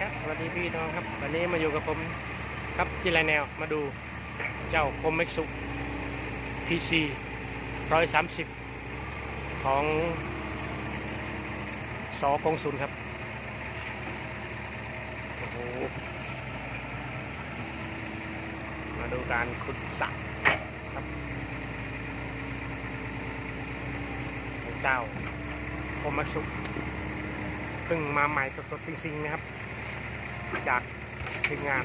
สวัสดีพี่น้องครับ วันนี้มาอยู่กับผมครับจิไรแนวมาดูเจ้าคมเม็กซุ PC 130ของสอกงศูนย์ครับ โอ้โห มาดูการขุดสระครับเจ้าคมเม็กซุเพิ่งมาใหม่สดๆซิงๆนะครับ จากทีมงาน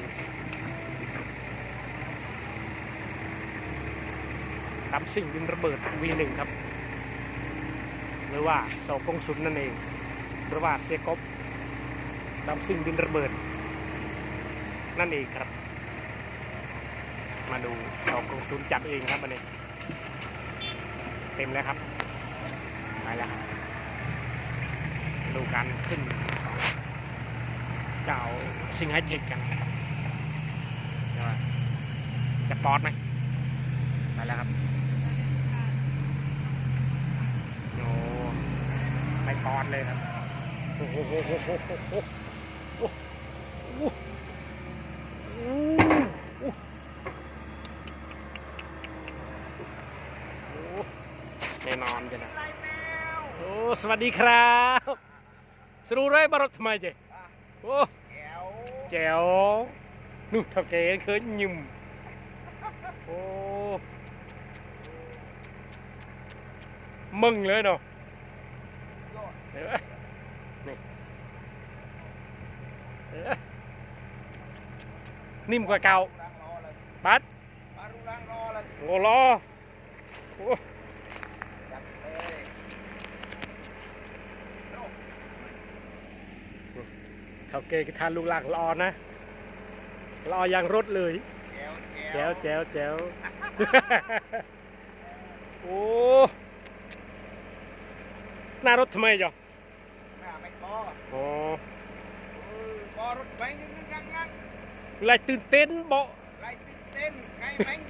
ทำสิ่งดินระเบิด V1 ครับ หรือว่าเสากงสุนนั่นเองหรือว่าเซกบทำสิ่งดินระเบิด นั่นเองครับ มาดูเสากงสุนจัดเองครับวันนี้เต็มแล้วครับไปแล้วครับดูการขึ้น ของเจ้าซิงไฮเทคกันจะปอดไหมไปแล้วครับโอ้ไม่ปอดเลยครับโอ้โหโอ้โหโอ้โหโอ้โหโอ้โหโอ้โหโอ้โหแน่นอนจ้ะนะโอ้สวัสดีครับสรู้เลยบารถทำไมเจ๊ โอ้แก้วแจ๋วนู่นเท่าแกเคยยิมโเท่าแกก็ทานลูกหลากรอนะรออย่างรถเลยแก้วแจ๋วแจ๋วแจ๋วโอ้หน้ารถทำไมจ๊ะหน้าไม่พอโอ้เออพอรถไปนึงนึงงังงังไรตื่นเต้นบ่ไรตื่นเต้นใครแม่ง